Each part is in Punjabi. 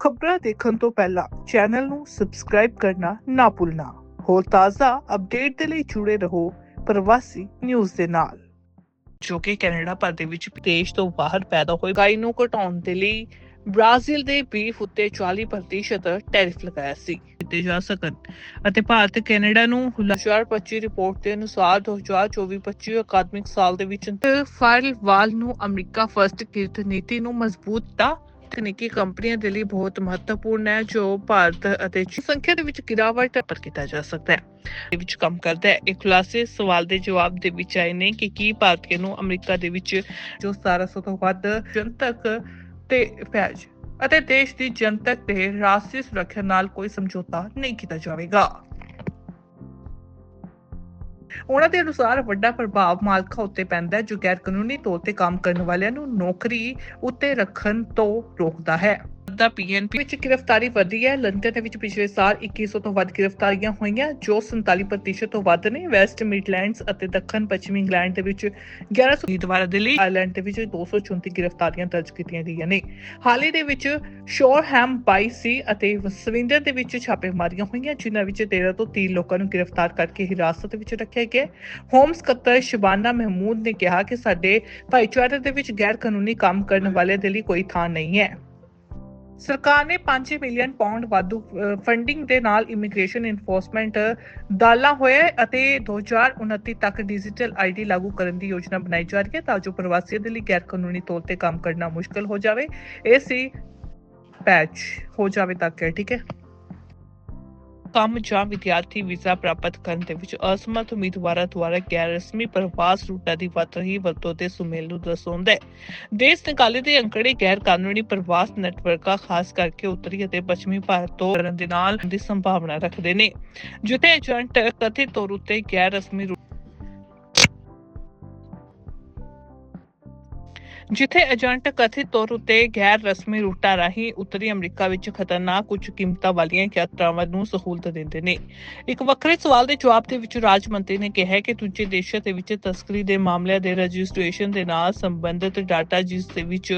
ਖਬਰਾਂ ਦੇਖਣ ਤੋਂ ਪਹਿਲਾਂ ਚੈਨਲ ਨੂੰ ਸਬਸਕ੍ਰਾਈਬ ਕਰਨਾ ਨਾ ਭੁੱਲਣਾ। ਹੋਰ ਤਾਜ਼ਾ ਅਪਡੇਟ ਦੇ ਲਈ ਜੁੜੇ ਰਹੋ ਪ੍ਰਵਾਸੀ ਨਿਊਜ਼ ਦੇ ਨਾਲ। ਜੋ ਕਿ ਕੈਨੇਡਾ ਭਰ ਦੇ ਵਿੱਚ ਦੇਸ਼ ਤੋਂ ਬਾਹਰ ਪੈਦਾ ਹੋਏ ਗਾਈ ਨੂੰ ਘਟਾਉਣ ਦੇ ਲਈ ਬ੍ਰਾਜ਼ੀਲ ਦੇ ਬੀਫ ਉੱਤੇ 40% ਟੈਰਿਫ ਲਗਾਇਆ ਸੀ। ਦਿੱਤੇ ਜਾ ਸਕਣ ਅਤੇ ਭਾਰਤ ਕੈਨੇਡਾ ਨੂੰ 2025 ਰਿਪੋਰਟ ਦੇ ਅਨੁਸਾਰ 2024-25 ਅਕਾਦਮਿਕ ਸਾਲ ਦੇ ਵਿੱਚ ਫਾਇਰਵਾਲ ਨੂੰ ਅਮਰੀਕਾ ਫਰਸਟ ਕਿਰਤ ਨੀਤੀ ਨੂੰ ਮਜ਼ਬੂਤਤਾ ਤਕਨੀਕੀ ਕੰਪਨੀਆਂ ਦੇ ਲਈ ਬਹੁਤ ਮਹੱਤਵਪੂਰਨ ਹੈ, ਜੋ ਭਾਰਤ ਅਤੇ ਸੰਖਿਆ ਦੇ ਵਿੱਚ ਗਿਰਾਵਟ ਪਰ ਕੀਤਾ ਜਾ ਸਕਦਾ ਹੈ। ਦੇ ਵਿੱਚ ਕੰਮ ਕਰਦਾ ਹੈ। ਇਹ ਖੁਲਾਸੇ ਸਵਾਲ ਦੇ ਜਵਾਬ ਦੇ ਵਿੱਚ ਆਏ ਨੇ ਕਿ ਕੀ ਭਾਰਤੀਆਂ ਨੂੰ ਅਮਰੀਕਾ ਦੇ ਵਿੱਚ ਜੋ 1700 ਤੋਂ ਵੱਧ ਜਨਤਕ ਤੇ ਫੈਜ ਅਤੇ ਦੇਸ਼ ਦੀ ਜਨਤਕ ਤੇ ਰਾਸ਼ਟਰੀ ਸੁਰੱਖਿਆ ਨਾਲ ਕੋਈ ਸਮਝੌਤਾ ਨਹੀਂ ਕੀਤਾ ਜਾਵੇਗਾ। ਉਹਨਾਂ ਦੇ ਅਨੁਸਾਰ ਵੱਡਾ ਪ੍ਰਭਾਵ ਮਾਲਕਾਂ ਉੱਤੇ ਪੈਂਦਾ ਹੈ, ਜੋ ਗੈਰ ਕਾਨੂੰਨੀ ਤੌਰ ਤੇ ਕੰਮ ਕਰਨ ਵਾਲਿਆਂ ਨੂੰ ਨੌਕਰੀ ਉੱਤੇ ਰੱਖਣ ਤੋਂ ਰੋਕਦਾ ਹੈ। ਦਾ ਪੀਐਨਪੀ ਵਿੱਚ ਗ੍ਰਿਫਤਾਰੀ ਵਧੀ ਹੈ। ਲੰਡਨ ਦੇ ਵਿੱਚ ਪਿਛਲੇ ਸਾਲ 2100 ਤੋਂ ਵੱਧ ਗ੍ਰਿਫਤਾਰੀਆਂ ਹੋਈਆਂ, ਜੋ 47% ਤੋਂ ਵੱਧ ਨੇ। ਵੈਸਟ ਮਿਡਲੈਂਡਸ ਅਤੇ ਦੱਖਣ ਪੱਛਮੀ ਇੰਗਲੈਂਡ ਦੇ ਵਿੱਚ 1100 ਉਮੀਦਵਾਰਾਂ ਦੇ ਲਈ ਆਇਰਲੈਂਡ ਦੇ ਵਿੱਚ 234 ਗ੍ਰਿਫਤਾਰੀਆਂ ਦਰਜ ਕੀਤੀਆਂ ਗਈਆਂ ਨੇ। ਹਾਲ ਦੇ ਵਿੱਚ ਸ਼ੋਰਹੈਮ ਬਾਈਸੀ ਅਤੇ ਸਵਿੰਡਰ ਦੇ ਵਿੱਚ ਛਾਪੇਮਾਰੀਆਂ ਹੋਈਆਂ, ਜਿਨ੍ਹਾਂ ਵਿੱਚ 13 ਤੋਂ 30 ਲੋਕਾਂ ਨੂੰ ਗ੍ਰਿਫਤਾਰ ਕਰਕੇ ਹਿਰਾਸਤ ਵਿੱਚ ਰੱਖਿਆ ਗਿਆ ਹੋਮ ਸਕੱਤਰ ਸ਼ਬਾਨਾ ਮਹਿਮੂਦ ਨੇ ਕਿਹਾ ਕਿ ਸਾਡੇ ਭਾਈਚਾਰੇ ਦੇ ਵਿੱਚ ਗੈਰ ਕਾਨੂੰਨੀ ਕੰਮ ਕਰਨ ਵਾਲੇ ਦੇ ਲਈ ਕੋਈ ਥਾਂ ਨਹੀਂ ਹੈ। ਸਰਕਾਰ ਨੇ 5 ਮਿਲੀਅਨ ਪਾਉਂਡ ਵਾਧੂ ਫੰਡਿੰਗ ਦੇ ਨਾਲ ਇਮੀਗ੍ਰੇਸ਼ਨ ਇਨਫੋਰਸਮੈਂਟ ਦਾਲਾ ਹੋਇਆ ਹੈ ਅਤੇ 2029 ਤੱਕ ਡਿਜੀਟਲ ਆਈਡੀ ਲਾਗੂ ਕਰਨ ਦੀ ਯੋਜਨਾ ਬਣਾਈ ਜਾ ਰਹੀ ਹੈ ਤਾਂ ਜੋ ਪ੍ਰਵਾਸੀਆਂ ਦੇ ਲਈ ਗੈਰ ਕਾਨੂੰਨੀ ਤੌਰ ਤੇ ਕੰਮ ਕਰਨਾ ਮੁਸ਼ਕਲ ਹੋ ਜਾਵੇ। ਇਹ ਸੀ ਪੈਚ ਹੋ ਜਾਵੇ ਤੱਕ, ਠੀਕ ਹੈ। ਕੰਮ ਜਾਂ ਵਿਦਿਆਰਥੀ ਵੀਜ਼ਾ ਪ੍ਰਾਪਤ ਕਰਨ ਦੇ ਵਿੱਚ ਅਸਮਰਥ ਉਮੀਦਵਾਰਾਂ ਦੁਆਰਾ ਗੈਰ ਰਸਮੀ ਪ੍ਰਵਾਸ ਰੂਟਾਂ ਦੀ ਵੱਧ ਰਹੀ ਵਰਤੋਂ ਦੇ ਸੁਮੇਲ ਨੂੰ ਦਰਸਾਉਂਦਾ ਹੈ। ਦੇਸ਼ ਨਿਕਾਲੇ ਦੇ ਅੰਕੜੇ ਗੈਰ ਕਾਨੂੰਨੀ ਪ੍ਰਵਾਸ ਨੈਟਵਰਕਾਂ, ਖਾਸ ਕਰਕੇ ਉੱਤਰੀ ਅਤੇ ਪੱਛਮੀ ਭਾਰਤ ਤੋਂ ਕਰਨ ਦੇ ਨਾਲ ਦੀ ਸੰਭਾਵਨਾ ਰੱਖਦੇ ਨੇ। ਜਿੱਥੇ ਏਜੰਟ ਕਥਿਤ ਤੌਰ ਉੱਤੇ ਗੈਰ ਰਸਮੀ ਜਿੱਥੇ ਏਜੰਟ ਕਥਿਤ ਤੌਰ ਉੱਤੇ ਗੈਰ ਰਸਮੀ ਰੂਟਾਂ ਰਾਹੀਂ ਉੱਤਰੀ ਅਮਰੀਕਾ ਵਿੱਚ ਖਤਰਨਾਕ ਉੱਚ ਕੀਮਤਾਂ ਵਾਲੀਆਂ ਯਾਤਰਾਵਾਂ ਨੂੰ ਸਹੂਲਤ ਦਿੰਦੇ ਨੇ। ਇੱਕ ਵੱਖਰੇ ਸਵਾਲ ਦੇ ਜਵਾਬ ਦੇ ਵਿੱਚ ਰਾਜ ਮੰਤਰੀ ਨੇ ਕਿਹਾ ਕਿ ਦੂਜੇ ਦੇਸ਼ਾਂ ਦੇ ਵਿੱਚ ਤਸਕਰੀ ਦੇ ਮਾਮਲਿਆਂ ਦੇ ਰਜਿਸਟ੍ਰੇਸ਼ਨ ਦੇ ਨਾਲ ਸੰਬੰਧਿਤ ਡਾਟਾ ਜਿਸ ਦੇ ਵਿੱਚ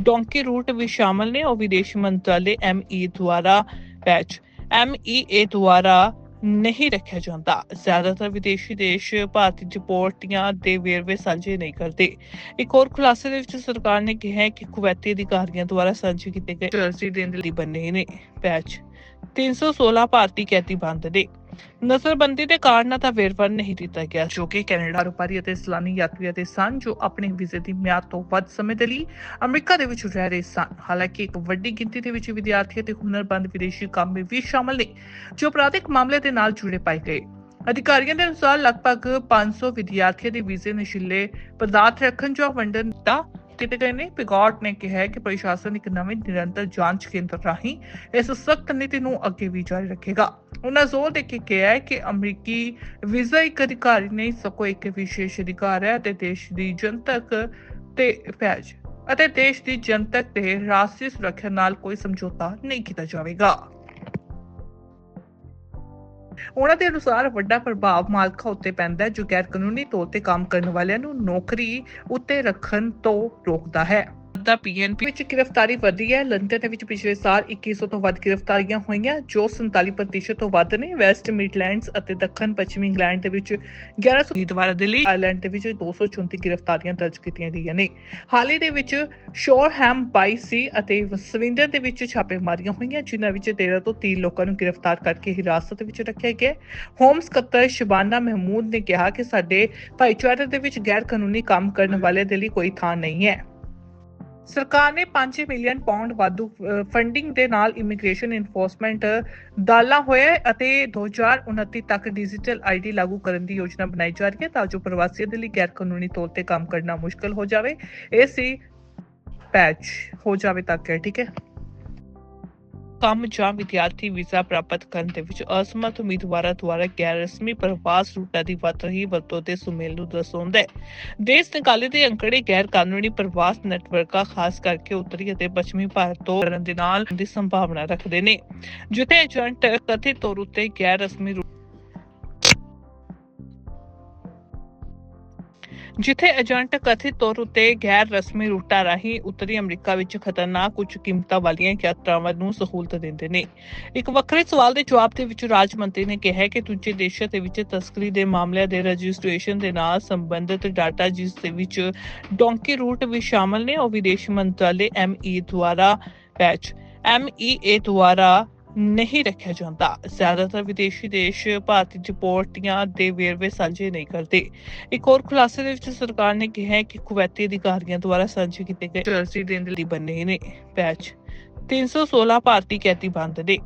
ਡੋਂਕੀ ਰੂਟ ਵੀ ਸ਼ਾਮਲ ਨੇ, ਉਹ ਵਿਦੇਸ਼ ਮੰਤਰਾਲੇ ਐਮਈ ਦੁਆਰਾ ਪੈਚ ਐਮਈਏ ਦੁਆਰਾ ਨਹੀਂ ਰੱਖਿਆ ਜਾਂਦਾ। ਜ਼ਿਆਦਾਤਰ ਵਿਦੇਸ਼ੀ ਦੇਸ਼ ਭਾਰਤੀ ਡਿਪੋਰਟੀਆਂ ਦੇ ਵੇਰਵੇ ਸਾਂਝੇ ਨਹੀਂ ਕਰਦੇ। ਇੱਕ ਹੋਰ ਖੁਲਾਸੇ ਦੇ ਵਿੱਚ ਸਰਕਾਰ ਨੇ ਕਿਹਾ ਹੈ ਕਿ ਕੁਵੈਤੀ ਅਧਿਕਾਰੀਆਂ ਦੁਆਰਾ ਸਾਂਝੇ ਕੀਤੇ ਗਏ ਅਰਜ਼ੀ ਦੇਣ ਲਈ ਬਣੇ ਨੇ ਪੈਚ। 316 ਭਾਰਤੀ ਕੈਦੀ ਬੰਦ ਨੇ। ਨਜ਼ਰਬੰਦੀ ਦੇ ਕਾਰਨਾਂ ਦਾ ਵੇਰਵਾ ਨਹੀਂ ਦਿੱਤਾ ਗਿਆ। ਜੋ ਕਿ ਕੈਨੇਡਾ ਰੁਪਾਰੀ ਅਤੇ ਸਲਾਨੀ ਯਾਤਰੀਆਂ ਦੇ ਸਨ, ਜੋ ਆਪਣੇ ਵੀਜ਼ੇ ਦੀ ਮਿਆਦ ਤੋਂ ਵੱਧ ਸਮੇਂ ਦੇ ਲਈ ਅਮਰੀਕਾ ਦੇ ਵਿੱਚ ਰਹਿ ਰਹੇ ਸਨ। ਹਾਲਾਂਕਿ ਇੱਕ ਵੱਡੀ ਗਿਣਤੀ ਦੇ ਵਿੱਚ ਵਿਦਿਆਰਥੀ ਅਤੇ ਹੁਨਰਬੰਦ ਵਿਦੇਸ਼ੀ ਕਾਮੇ ਵੀ ਸ਼ਾਮਲ ਨੇ, ਜੋ ਅਪਰਾਧਿਕ ਮਾਮਲੇ ਦੇ ਨਾਲ ਜੁੜੇ ਪਾਏ ਗਏ। ਅਧਿਕਾਰੀਆਂ ਦੇ ਅਨੁਸਾਰ ਲਗਭਗ 500 ਵਿਦਿਆਰਥੀਆਂ ਦੇ ਵੀਜ਼ੇ ਨਸ਼ੀਲੇ ਪਦਾਰਥ ਰੱਖਣ ਜਾਂ ਵੰਡਣ ਦਾ ਕੀਤੇ ਨੇ। ਪਿਗੌਟ ਨੇ ਕਿਹਾ ਕਿ ਪ੍ਰਸ਼ਾਸਨ ਇੱਕ ਨਵੇਂ ਨਿਰੰਤਰ ਜਾਂਚ ਕੇਂਦਰ ਰਾਹੀਂ ਇਸ ਸਖਤ ਨੀਤੀ ਨੂੰ ਅੱਗੇ ਵੀ ਜਾਰੀ ਰੱਖੇਗਾ। ਉਹਨਾਂ ਜ਼ੋਰ ਦੇ ਕੇ ਕਿਹਾ ਕਿ ਅਮਰੀਕੀ ਵੀਜ਼ਾ ਇੱਕ ਅਧਿਕਾਰੀ ਨਹੀਂ, ਸਗੋਂ ਇੱਕ ਵਿਸ਼ੇਸ਼ ਅਧਿਕਾਰ ਹੈ ਅਤੇ ਦੇਸ਼ ਦੀ ਜਨਤਕ ਤੇ ਫੈਜ ਅਤੇ ਦੇਸ਼ ਦੀ ਜਨਤਕ ਤੇ ਰਾਸ਼ਟਰੀ ਸੁਰੱਖਿਆ ਨਾਲ ਕੋਈ ਸਮਝੌਤਾ ਨਹੀਂ ਕੀਤਾ ਜਾਵੇਗਾ। ਉਹਨਾਂ ਦੇ ਅਨੁਸਾਰ ਵੱਡਾ ਪ੍ਰਭਾਵ ਮਾਲਕਾਂ ਉੱਤੇ ਪੈਂਦਾ ਹੈ, ਜੋ ਗੈਰ ਕਾਨੂੰਨੀ ਤੌਰ ਤੇ ਕੰਮ ਕਰਨ ਵਾਲਿਆਂ ਨੂੰ ਨੌਕਰੀ ਉੱਤੇ ਰੱਖਣ ਤੋਂ ਰੋਕਦਾ ਹੈ। ਦਾ ਪੀਐਨਪੀ ਵਿੱਚ ਗ੍ਰਿਫਤਾਰੀ ਵਧੀ ਹੈ। ਲੰਡਨ ਦੇ ਵਿੱਚ ਪਿਛਲੇ ਸਾਲ 2100 ਤੋਂ ਵੱਧ ਗ੍ਰਿਫਤਾਰੀਆਂ ਹੋਈਆਂ, ਜੋ 47% ਤੋਂ ਵੱਧ ਨੇ। ਵੈਸਟ ਮਿਡਲੈਂਡਸ ਅਤੇ ਦੱਖਣ ਪੱਛਮੀ ਇੰਗਲੈਂਡ ਦੇ ਵਿੱਚ 1100 ਉਮੀਦਵਾਰਾਂ ਦੇ ਲਈ ਆਇਰਲੈਂਡ ਦੇ ਵਿੱਚ 234 ਗ੍ਰਿਫਤਾਰੀਆਂ ਦਰਜ ਕੀਤੀਆਂ ਗਈਆਂ ਨੇ। ਹਾਲ ਦੇ ਵਿੱਚ ਸ਼ੋਰਹੈਮ ਬਾਈਸੀ ਅਤੇ ਸਵਿੰਡਰ ਦੇ ਵਿੱਚ ਛਾਪੇਮਾਰੀਆਂ ਹੋਈਆਂ, ਜਿਨ੍ਹਾਂ ਵਿੱਚ 13 ਤੋਂ 30 ਲੋਕਾਂ ਨੂੰ ਗ੍ਰਿਫਤਾਰ ਕਰਕੇ ਹਿਰਾਸਤ ਵਿੱਚ ਰੱਖਿਆ ਗਿਆ ਹੋਮ ਸਕੱਤਰ ਸ਼ਬਾਨਾ ਮਹਿਮੂਦ ਨੇ ਕਿਹਾ ਕਿ ਸਾਡੇ ਭਾਈਚਾਰੇ ਦੇ ਵਿੱਚ ਗੈਰ ਕਾਨੂੰਨੀ ਕੰਮ ਕਰਨ ਵਾਲੇ ਦੇ ਲਈ ਕੋਈ ਥਾਂ ਨਹੀਂ ਹੈ। ਸਰਕਾਰ ਨੇ 5 ਮਿਲੀਅਨ ਪਾਉਂਡ ਵਾਧੂ ਫੰਡਿੰਗ ਦੇ ਨਾਲ ਇਮੀਗ੍ਰੇਸ਼ਨ ਇਨਫੋਰਸਮੈਂਟ ਡਾਲਾ ਹੋਇਆ ਹੈ ਅਤੇ 2029 ਤੱਕ ਡਿਜੀਟਲ ਆਈਡੀ ਲਾਗੂ ਕਰਨ ਦੀ ਯੋਜਨਾ ਬਣਾਈ ਜਾ ਰਹੀ ਹੈ ਤਾਂ ਜੋ ਪ੍ਰਵਾਸੀਆਂ ਦੇ ਲਈ ਗੈਰ ਕਾਨੂੰਨੀ ਤੌਰ ਤੇ ਕੰਮ ਕਰਨਾ ਮੁਸ਼ਕਲ ਹੋ ਜਾਵੇ। ਇਹ ਸੀ ਪੈਚ ਹੋ ਜਾਵੇ ਤੱਕ ਹੈ ਠੀਕ ਹੈ। ਕੰਮ ਜਾਂ ਵਿਦਿਆਰਥੀ ਵੀਜ਼ਾ ਪ੍ਰਾਪਤ ਕਰਨ ਦੇ ਵਿੱਚ ਅਸਮਰਥ ਉਮੀਦਵਾਰਾਂ ਦੁਆਰਾ ਗੈਰ ਰਸਮੀ ਪ੍ਰਵਾਸ ਰੂਟਾਂ ਦੀ ਵੱਧ ਰਹੀ ਵਰਤੋਂ ਦੇ ਸੁਮੇਲ ਨੂੰ ਦਰਸਾਉਂਦਾ ਹੈ ਦੇਸ਼ ਨਿਕਾਲੇ ਦੇ ਅੰਕੜੇ ਗੈਰ ਕਾਨੂੰਨੀ ਪ੍ਰਵਾਸ ਨੈਟਵਰਕਾਂ, ਖਾਸ ਕਰਕੇ ਉੱਤਰੀ ਅਤੇ ਪੱਛਮੀ ਭਾਰਤ ਤੋਂ ਕਰਨ ਦੇ ਨਾਲ ਦੀ ਸੰਭਾਵਨਾ ਰੱਖਦੇ ਨੇ। ਜਿੱਥੇ ਏਜੰਟ ਕਥਿਤ ਤੌਰ ਉੱਤੇ ਗੈਰ ਰਸਮੀ ਜਿੱਥੇ ਏਜੰਟ ਕਥਿਤ ਤੌਰ ਉਤੇ ਗੈਰ ਰਸਮੀ ਰੂਟਾਂ ਰਾਹੀਂ ਉੱਤਰੀ ਅਮਰੀਕਾ ਵਿੱਚ ਖਤਰਨਾਕ ਉੱਚ ਕੀਮਤਾਂ ਵਾਲੀਆਂ ਯਾਤਰਾਵਾਂ ਨੂੰ ਸਹੂਲਤ ਦਿੰਦੇ ਨੇ। ਇੱਕ ਵੱਖਰੇ ਸਵਾਲ ਦੇ ਜਵਾਬ ਦੇ ਵਿੱਚ ਰਾਜ ਮੰਤਰੀ ਨੇ ਕਿਹਾ ਕਿ ਦੂਜੇ ਦੇਸ਼ਾਂ ਦੇ ਵਿੱਚ ਤਸਕਰੀ ਦੇ ਮਾਮਲਿਆਂ ਦੇ ਰਜਿਸਟ੍ਰੇਸ਼ਨ ਦੇ ਨਾਲ ਸੰਬੰਧਿਤ ਡਾਟਾ ਜਿਸ ਦੇ ਵਿੱਚ ਡੋਂਕੀ ਰੂਟ ਵੀ ਸ਼ਾਮਲ ਨੇ, ਉਹ ਵਿਦੇਸ਼ ਮੰਤਰਾਲੇ ਐਮਈ ਦੁਆਰਾ ਪੈਚ ਐਮਈਏ ਦੁਆਰਾ ਨਹੀਂ ਰੱਖਿਆ ਜਾਂਦਾ। ਜ਼ਿਆਦਾਤਰ ਵਿਦੇਸ਼ੀ ਦੇਸ਼ ਭਾਰਤੀ ਰਿਪੋਰਟੀਆਂ ਦੇ ਵੇਰਵੇ ਸਾਂਝੇ ਨਹੀਂ ਕਰਦੇ। ਇੱਕ ਹੋਰ ਖੁਲਾਸੇ ਦੇ ਵਿੱਚ ਸਰਕਾਰ ਨੇ ਕਿਹਾ ਹੈ ਕਿ ਕੁਵੈਤੀ ਅਧਿਕਾਰੀਆਂ ਦੁਆਰਾ ਸਾਂਝੇ ਕੀਤੇ ਗਏ ਚਰਸੀ ਦੇਣ ਲਈ ਬੰਨੇ ਨੇ। ਪੈਚ 316 ਭਾਰਤੀ ਕੈਦੀ ਬੰਦ ਨੇ।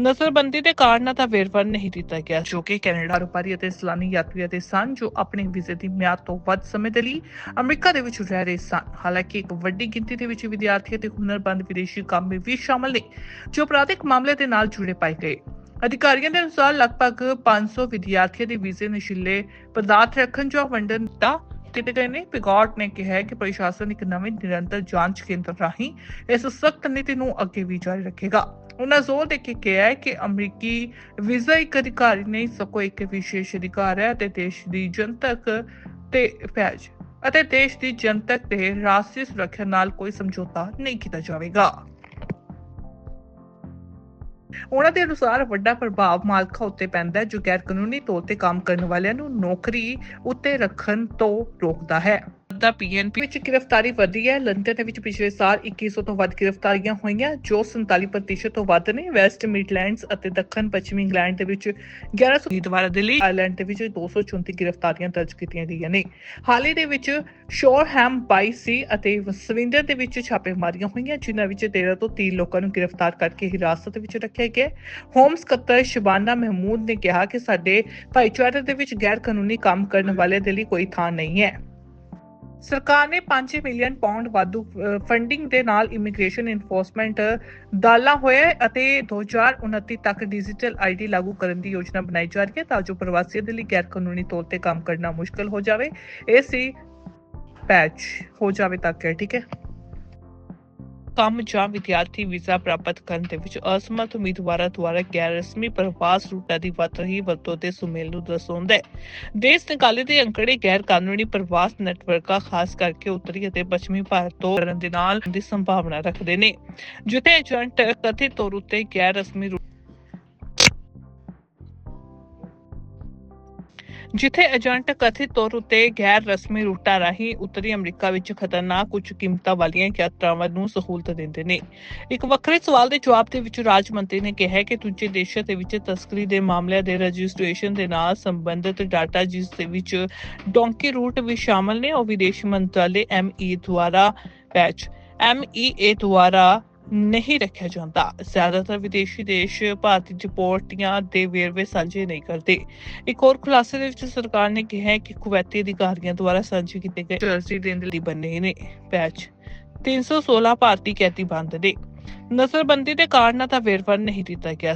ਨਜ਼ਰਬੰਦੀ ਦੇ ਕਾਰਨਾਂ ਦਾ ਵੇਰਵਾ ਨਹੀਂ ਦਿੱਤਾ ਗਿਆ, ਜੋ ਕਿ ਕੈਨੇਡਾ ਕਾਰੋਬਾਰੀ ਅਤੇ ਸਲਾਨੀ ਯਾਤਰੀਆਂ ਦੇ ਸਨ ਜੋ ਆਪਣੇ ਵੀਜ਼ੇ ਦੀ ਮਿਆਦ ਤੋਂ ਵੱਧ ਸਮੇਂ ਦੇ ਲਈ ਅਮਰੀਕਾ ਦੇ ਵਿੱਚ ਰਹਿ ਰਹੇ ਸਨ। ਹਾਲਾਂਕਿ ਇੱਕ ਵੱਡੀ ਗਿਣਤੀ ਦੇ ਵਿੱਚ ਵਿਦਿਆਰਥੀ ਅਤੇ ਹੁਨਰਬੰਦ ਵਿਦੇਸ਼ੀ ਕਾਮੇ ਵੀ ਸ਼ਾਮਲ ਨੇ, ਜੋ ਅਪਰਾਧਿਕ ਮਾਮਲੇ ਦੇ ਨਾਲ ਜੁੜੇ ਪਾਏ ਗਏ। ਅਧਿਕਾਰੀਆਂ ਦੇ ਅਨੁਸਾਰ ਲਗਭਗ 500 ਵਿਦਿਆਰਥੀਆਂ ਦੇ ਵੀਜ਼ੇ ਨਸ਼ੀਲੇ ਪਦਾਰਥ ਰੱਖਣ ਜਾਂ ਵੰਡਣ ਦਾ ਕੀਤੇ ਗਏ ਨੇ ਪਿਗੌਟ ਨੇ ਕਿਹਾ ਕਿ ਪ੍ਰਸ਼ਾਸਨ ਇੱਕ ਨਵੇਂ ਨਿਰੰਤਰ ਜਾਂਚ ਕੇਂਦਰ ਰਾਹੀਂ ਇਸ ਸਖਤ ਨੀਤੀ ਨੂੰ ਅੱਗੇ ਵੀ ਜਾਰੀ ਰੱਖੇਗਾ। ਉਹਨਾਂ ਜ਼ੋਰ ਦੇ ਕੇ ਕਿਹਾ ਕਿ ਅਮਰੀਕੀ ਵੀਜ਼ਾ ਇੱਕ ਅਧਿਕਾਰੀ ਨਹੀਂ, ਸਗੋਂ ਇੱਕ ਵਿਸ਼ੇਸ਼ ਅਧਿਕਾਰ ਹੈ ਅਤੇ ਦੇਸ਼ ਦੀ ਜਨਤਕ ਤੇ ਫੈਜ ਅਤੇ ਦੇਸ਼ ਦੀ ਜਨਤਕ ਤੇ ਰਾਸ਼ਟਰੀ ਸੁਰੱਖਿਆ ਨਾਲ ਕੋਈ ਸਮਝੌਤਾ ਨਹੀਂ ਕੀਤਾ ਜਾਵੇਗਾ। ਉਹਨਾਂ ਦੇ ਅਨੁਸਾਰ ਵੱਡਾ ਪ੍ਰਭਾਵ ਮਾਲਕਾਂ ਉੱਤੇ ਪੈਂਦਾ ਹੈ, ਜੋ ਗੈਰ ਕਾਨੂੰਨੀ ਤੌਰ ਤੇ ਕੰਮ ਕਰਨ ਵਾਲਿਆਂ ਨੂੰ ਨੌਕਰੀ ਉੱਤੇ ਰੱਖਣ ਤੋਂ ਰੋਕਦਾ ਹੈ। ਦਾ ਪੀਐਨਪੀ ਵਿੱਚ ਗ੍ਰਿਫਤਾਰੀ ਵਧੀ ਹੈ। ਲੰਡਨ ਦੇ ਵਿੱਚ ਪਿਛਲੇ ਸਾਲ 2100 ਤੋਂ ਵੱਧ ਗ੍ਰਿਫਤਾਰੀਆਂ ਹੋਈਆਂ, ਜੋ 47% ਤੋਂ ਵੱਧ ਨੇ। ਵੈਸਟ ਮਿਡਲੈਂਡਸ ਅਤੇ ਦੱਖਣ ਪੱਛਮੀ ਇੰਗਲੈਂਡ ਦੇ ਵਿੱਚ 1100 ਦੁਆਰਾ ਦਿੱਲੀ ਆਇਰਲੈਂਡ ਦੇ ਵਿੱਚ 234 ਗ੍ਰਿਫਤਾਰੀਆਂ ਦਰਜ ਕੀਤੀਆਂ ਗਈਆਂ ਨੇ। ਹਾਲ ਹੀ ਦੇ ਵਿੱਚ ਸ਼ੋਰਹੈਮ ਬਾਈ ਸੀ ਅਤੇ ਸਵਿੰਡਰ ਦੇ ਵਿੱਚ ਛਾਪੇਮਾਰੀਆਂ ਹੋਈਆਂ, ਜਿਨ੍ਹਾਂ ਵਿੱਚ 13 ਤੋਂ 30 ਲੋਕਾਂ ਨੂੰ ਗ੍ਰਿਫਤਾਰ ਕਰਕੇ ਹਿਰਾਸਤ ਵਿੱਚ ਰੱਖਿਆ ਗਿਆ ਹੋਮ ਸਕੱਤਰ ਸ਼ਬਾਨਾ ਮਹਿਮੂਦ ਨੇ ਕਿਹਾ ਕਿ ਸਾਡੇ ਭਾਈਚਾਰੇ ਦੇ ਵਿੱਚ ਗੈਰ ਕਾਨੂੰਨੀ ਕੰਮ ਕਰਨ ਵਾਲੇ ਦੇ ਲਈ ਕੋਈ ਥਾਂ ਨਹੀਂ ਹੈ। ਸਰਕਾਰ ਨੇ 5 ਮਿਲੀਅਨ ਪਾਉਂਡ ਵਾਧੂ ਫੰਡਿੰਗ ਦੇ ਨਾਲ ਇਮੀਗ੍ਰੇਸ਼ਨ ਇਨਫੋਰਸਮੈਂਟ ਦਾਲਾ ਹੋਇਆ ਹੈ ਅਤੇ 2029 ਤੱਕ ਡਿਜੀਟਲ ਆਈਡੀ ਲਾਗੂ ਕਰਨ ਦੀ ਯੋਜਨਾ ਬਣਾਈ ਜਾ ਰਹੀ ਹੈ ਤਾਂ ਜੋ ਪ੍ਰਵਾਸੀਆਂ ਦੇ ਲਈ ਗੈਰ ਕਾਨੂੰਨੀ ਤੌਰ ਤੇ ਕੰਮ ਕਰਨਾ ਮੁਸ਼ਕਲ ਹੋ ਜਾਵੇ। ਇਹ ਸੀ ਪੈਚ ਹੋ ਜਾਵੇ ਤੱਕ ਹੈ ਠੀਕ ਹੈ। ਕੰਮ ਜਾਂ ਵਿਦਿਆਰਥੀ ਵੀਜ਼ਾ ਪ੍ਰਾਪਤ ਕਰਨ ਦੇ ਵਿੱਚ ਅਸਮਰਥ ਉਮੀਦਵਾਰਾਂ ਦੁਆਰਾ ਗੈਰ ਰਸਮੀ ਪ੍ਰਵਾਸ ਰੂਟਾਂ ਦੀ ਵੱਧ ਰਹੀ ਵਰਤੋਂ ਦੇ ਸੁਮੇਲ ਨੂੰ ਦਰਸਾਉਂਦਾ ਹੈ। ਦੇਸ਼ ਨਿਕਾਲੇ ਦੇ ਅੰਕੜੇ ਗੈਰ ਕਾਨੂੰਨੀ ਪ੍ਰਵਾਸ ਨੈਟਵਰਕਾਂ, ਖਾਸ ਕਰਕੇ ਉੱਤਰੀ ਅਤੇ ਪੱਛਮੀ ਭਾਰਤ ਤੋਂ ਕਰਨ ਦੇ ਨਾਲ ਦੀ ਸੰਭਾਵਨਾ ਰੱਖਦੇ ਨੇ। ਜਿੱਥੇ ਏਜੰਟ ਕਥਿਤ ਤੌਰ ਉੱਤੇ ਗੈਰ ਰਸਮੀ ਜਿੱਥੇ ਏਜੰਟ ਕਥਿਤ ਤੌਰ ਉੱਤੇ ਗੈਰ ਰਸਮੀ ਰੂਟਾਂ ਰਾਹੀਂ ਉੱਤਰੀ ਅਮਰੀਕਾ ਵਿੱਚ ਖਤਰਨਾਕ ਉੱਚ ਕੀਮਤਾਂ ਵਾਲੀਆਂ ਯਾਤਰਾਵਾਂ ਨੂੰ ਸਹੂਲਤ ਦਿੰਦੇ ਨੇ। ਇੱਕ ਵੱਖਰੇ ਸਵਾਲ ਦੇ ਜਵਾਬ ਦੇ ਵਿੱਚ ਰਾਜ ਮੰਤਰੀ ਨੇ ਕਿਹਾ ਕਿ ਦੂਜੇ ਦੇਸ਼ਾਂ ਦੇ ਵਿੱਚ ਤਸਕਰੀ ਦੇ ਮਾਮਲਿਆਂ ਦੇ ਰਜਿਸਟ੍ਰੇਸ਼ਨ ਦੇ ਨਾਲ ਸੰਬੰਧਿਤ ਡਾਟਾ ਜਿਸ ਦੇ ਵਿੱਚ ਡੋਂਕੀ ਰੂਟ ਵੀ ਸ਼ਾਮਲ ਨੇ, ਉਹ ਵਿਦੇਸ਼ ਮੰਤਰਾਲੇ ਐਮਈ ਦੁਆਰਾ ਪੈਚ ਐਮਈਏ ਦੁਆਰਾ ਨਹੀਂ ਰੱਖਿਆ ਜਾਂਦਾ। ਜ਼ਿਆਦਾਤਰ ਵਿਦੇਸ਼ੀ ਦੇਸ਼ ਭਾਰਤੀ ਡਿਪੋਰਟੀਆਂ ਦੇ ਵੇਰਵੇ ਸਾਂਝੇ ਨਹੀਂ ਕਰਦੇ। ਇੱਕ ਹੋਰ ਖੁਲਾਸੇ ਦੇ ਵਿੱਚ ਸਰਕਾਰ ਨੇ ਕਿਹਾ ਹੈ ਕਿ ਕੁਵੈਤੀ ਅਧਿਕਾਰੀਆਂ ਦੁਆਰਾ ਸਾਂਝੇ ਕੀਤੇ ਗਏ ਚਰਸੀ ਦੇਣ ਦੇ ਲਈ ਬਣੇ ਨੇ। ਪੈਚ 316 ਭਾਰਤੀ ਕੈਦੀ ਬੰਦ ਨੇ। ਨਜ਼ਰਬੰਦੀ ਦੇ ਕਾਰਨਾਂ ਦਾ ਵੇਰਵਾ ਨਹੀਂ ਦਿੱਤਾ ਗਿਆ